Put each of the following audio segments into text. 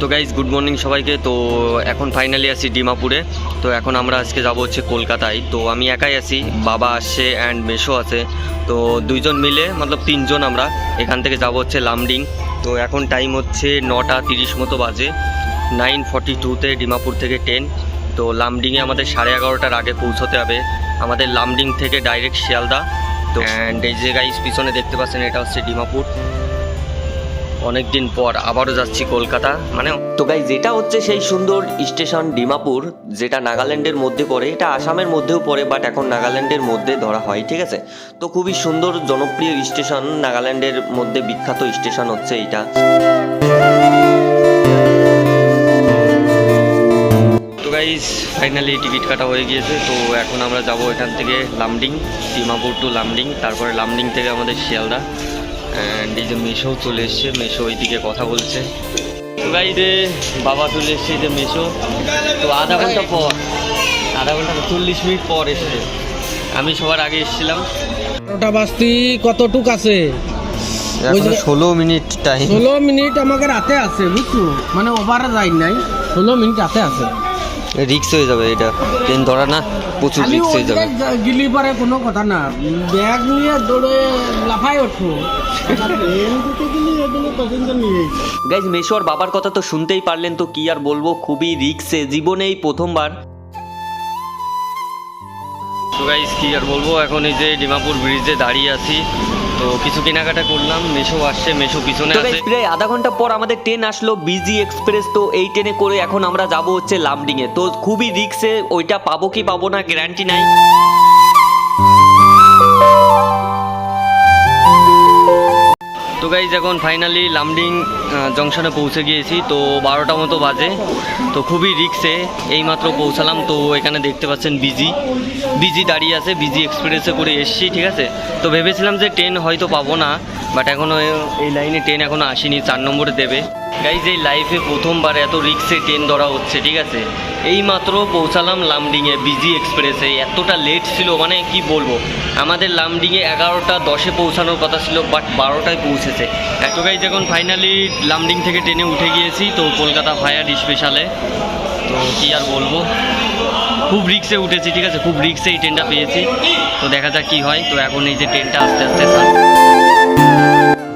তো guys good morning সবাইকে। তো এখন ফাইনালি আছি ডিমাপুরে। তো এখন আমরা আজকে যাব হচ্ছে কলকাতায়। তো আমি একাই আছি, বাবা আসছে অ্যান্ড মেশো আছে। তো দুইজন মিলে, মতলব তিনজন আমরা, এখান থেকে যাব হচ্ছে লামডিং। তো এখন টাইম হচ্ছে নটা তিরিশ মতো বাজে। নাইন ফর্টি টুতে ডিমাপুর থেকে ট্রেন তো লামডিংয়ে আমাদের সাড়ে এগারোটার আগে পৌঁছতে হবে। আমাদের লামডিং থেকে ডাইরেক্ট শিয়ালদা। তো অ্যান্ড এই যে গাইজ পিছনে দেখতে পাচ্ছেন, এটা হচ্ছে ডিমাপুর। অনেক দিন পর আবারও যাচ্ছি কলকাতা মানে তো গাই যেটা হচ্ছে সেই সুন্দর স্টেশন ডিমাপুর যেটা নাগাল্যান্ডের মধ্যে পড়ে এটা আসামের মধ্যেও পড়ে বাট এখন নাগাল্যান্ডের মধ্যে ধরা হয় ঠিক আছে? তো খুবই সুন্দর জনপ্রিয় স্টেশন নাগাল্যান্ডের মধ্যে বিখ্যাত স্টেশন হচ্ছে এইটা। তো গাইজ ফাইনালি টিকিট কাটা হয়ে গিয়েছে তো এখন আমরা যাব এখান থেকে লামডিং ডিমাপুর টু লামডিং তারপরে লামডিং থেকে আমাদের শিয়ালদা। এই যে মেশো চলে এসছে মেশো ওইদিকে কথা বলছে। বাবা চলে এসছে এই যে মেশো। তো আধা ঘণ্টা পর আধা ঘণ্টা চল্লিশ মিনিট পর এসছে। আমি সবার আগে এসেছিলাম। বারোটা বাজতি কতটুক আছে? ষোলো মিনিট টাইম ষোলো মিনিট আমাকে রাতে আছে বুঝছ? মানে ওভারে যাই নাই। ষোলো মিনিট রাতে আছে। রিক্স হয়ে যাবে এটা। ট্রেন ধরা না প্রচুর রিক্স হয়ে যাবে। গিলি পারে কোনো কথা না। ব্যাগ নিয়ে দৌড়ে লাফাই ওঠো। নিয়ে গাইজ মেশোর বাবার কথা তো শুনতেই পারলেন তো কি আর বলব খুবই রিক্সে জীবনেই প্রথমবার। তো গাইজ কি আর বলব এখন এই যে ডিমাপুর ব্রিজে দাঁড়িয়ে আছি। তো কিছু কেনাকাটা করলাম মেশো আসছে মেশো পিছনে আছে। প্রায় আধা ঘণ্টা পর আমাদের ট্রেন আসলো বিজি এক্সপ্রেস তো এই ট্রেনে করে এখন আমরা যাব হচ্ছে লামডিং এ তো খুবই রিক্সে ওইটা পাবো কি পাবো না গ্যারান্টি নাই। গাইজ এখন ফাইনালি লামডিং জংশনে পৌঁছে গিয়েছি। তো বারোটা মতো বাজে। তো খুবই রিক্সে এইমাত্র পৌঁছালাম। তো এখানে দেখতে পাচ্ছেন বিজি বিজি দাঁড়িয়ে আছে বিজি এক্সপ্রেসে করে এসছি, ঠিক আছে? তো ভেবেছিলাম যে ট্রেন হয়তো পাবো না বাট এখনও এই লাইনে ট্রেন এখনও আসেনি, চার নম্বরে দেবে। গাইজ এই লাইফে প্রথমবার এত রিক্সে ট্রেন ধরা হচ্ছে, ঠিক আছে? এইমাত্র পৌঁছালাম লামডিংয়ে বিজি এক্সপ্রেসে এতটা লেট ছিল মানে কি বলব? আমাদের লামডিংয়ে এগারোটা, দশে পৌঁছানোর কথা ছিল বাট বারোটায় পৌঁছেছে। এত গাইজ এখন ফাইনালি লামডিং থেকে ট্রেনে উঠে গিয়েছি, তো কলকাতা ফায়ার স্পেশালে তো কি আর বলব? খুব রিক্সে উঠেছি, ঠিক আছে? খুব রিক্সে এই ট্রেনটা পেয়েছি। তো দেখা যাক কি হয়। তো এখন এই যে ট্রেনটা আস্তে আস্তে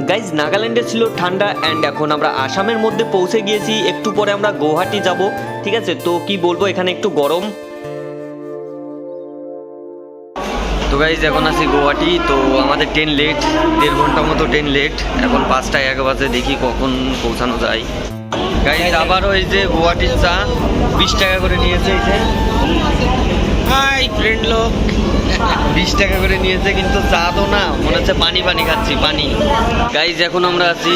গাইজ নাগাল্যান্ডে ছিল ঠান্ডা অ্যান্ড এখন আমরা আসামের মধ্যে পৌঁছে গিয়েছি। একটু পরে আমরা গৌহাটি যাব, ঠিক আছে? তো কি বলব, এখানে একটু গরম। তো গাইজ এখন আছি গুয়াহাটি, তো আমাদের ট্রেন লেট দেড় ঘণ্টা মতো ট্রেন লেট এখন পাঁচটায় এক বাজে, দেখি কখন পৌঁছানো যায়। গাইজ আবার ওই যে গুয়াহাটির চা, বিশ টাকা করে নিয়েছে এই ফ্রেন্ড লোক। বিশ টাকা করে নিয়েছে, কিন্তু চা তো না। মনে হচ্ছে পানি পানি খাচ্ছি, পানি। গাইজ এখন আমরা আছি,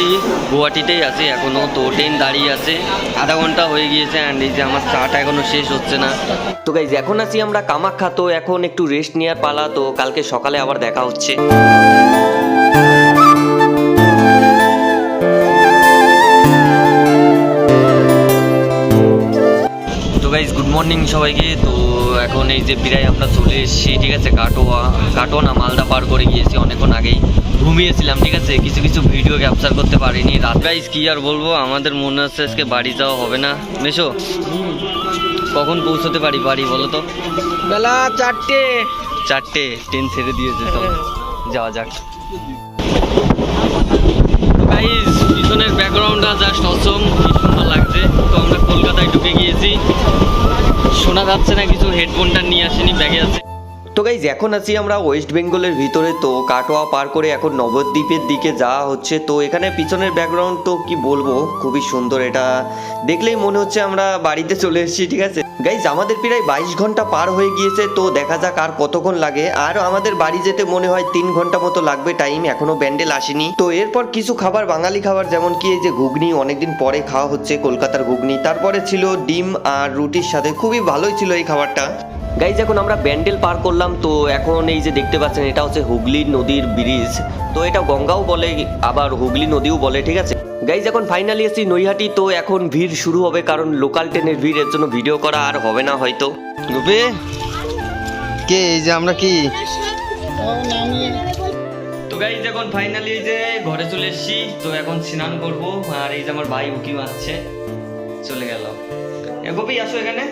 গুয়াহাটিতেই আছি এখনও, তো ট্রেন দাঁড়িয়ে আছে। আধা ঘণ্টা হয়ে গিয়েছে অ্যান্ড এই যে আমার চাটা এখনও শেষ হচ্ছে না। তো গাইজ এখন আছি আমরা কামাখ্যা, তো এখন একটু রেস্ট নেওয়ার পালা, তো কালকে সকালে আবার দেখা হচ্ছে। তো গাইজ গুড মর্নিং সবাইকে, তো এখন এই যে প্রায় আমরা চলে এসেছি ঠিক আছে কাটোয়া কাটোয়া না মালদা পার করে গিয়েছি অনেকক্ষণ আগেই। ঘুমিয়েছিলাম ঠিক আছে কিছু কিছু ভিডিও ক্যাপচার করতে পারিনি। রাত গাইজ কি আর বলব আমাদের মনে হচ্ছে আজকে বাড়ি যাওয়া হবে না। মেশো কখন পৌঁছতে পারি বাড়ি বলো তো? বেলা চারটে। চারটে ট্রেন ছেড়ে দিয়েছে তো যাওয়া যাক। গাইজ পিছনের ব্যাকগ্রাউন্ডটা জাস্ট অসম কি সুন্দর লাগছে। তো আমরা কলকাতায় ঢুকে গিয়েছি। শোনা যাচ্ছে না কিছু হেডফোনটা নিয়ে আসেনি, ব্যাগে আছে। তো গাইজ এখন আছি আমরা ওয়েস্ট বেঙ্গলের ভিতরে, তো কাটোয়া পার করে এখন নবদ্বীপের দিকে যাওয়া হচ্ছে। তো এখানে পিছনের ব্যাকগ্রাউন্ড তো কি বলব, খুবই সুন্দর এটা। দেখলেই মনে হচ্ছে আমরা বাড়িতে চলে এসেছি, ঠিক আছে? গাইজ, আমাদের প্রায় বাইশ ঘণ্টা পার হয়ে গিয়েছে, তো দেখা যাক আর কতক্ষণ লাগে। আর আমাদের বাড়ি যেতে মনে হয় তিন ঘণ্টা মতো লাগবে, টাইম এখনও ব্যান্ডেল আসেনি। তো এরপর কিছু খাবার, বাঙালি খাবার, যেমন কি এই যে ঘুগনি, অনেকদিন পরে খাওয়া হচ্ছে কলকাতার ঘুগনি। তারপরে ছিল ডিম আর রুটির সাথে, খুবই ভালোই ছিল এই খাবারটা। গাইজ, এখন আমরা ব্যান্ডেল পার করলাম, তো এখন এই যে দেখতে পাচ্ছেন, এটা হচ্ছে হুগলি নদীর ব্রিজ। তো এটা গঙ্গাও বলে, আবার হুগলি নদীও বলে, ঠিক আছে? গাইজ এখন ফাইনালি এসেছি নৈহাটি তো এখন ভিড় শুরু হবে কারণ লোকাল ট্রেনের ভিড় এর জন্য ভিডিও করা আর হবে না হয়তো। রূপে? কে এই যে আমরা কি? তো গাইজ এখন ফাইনালি এই যে ঘরে চলে এসেছি তো এখন স্নান করব আর এই যে আমার ভাই উকি মারছে চলে গেল। গোপি আসো এখানে।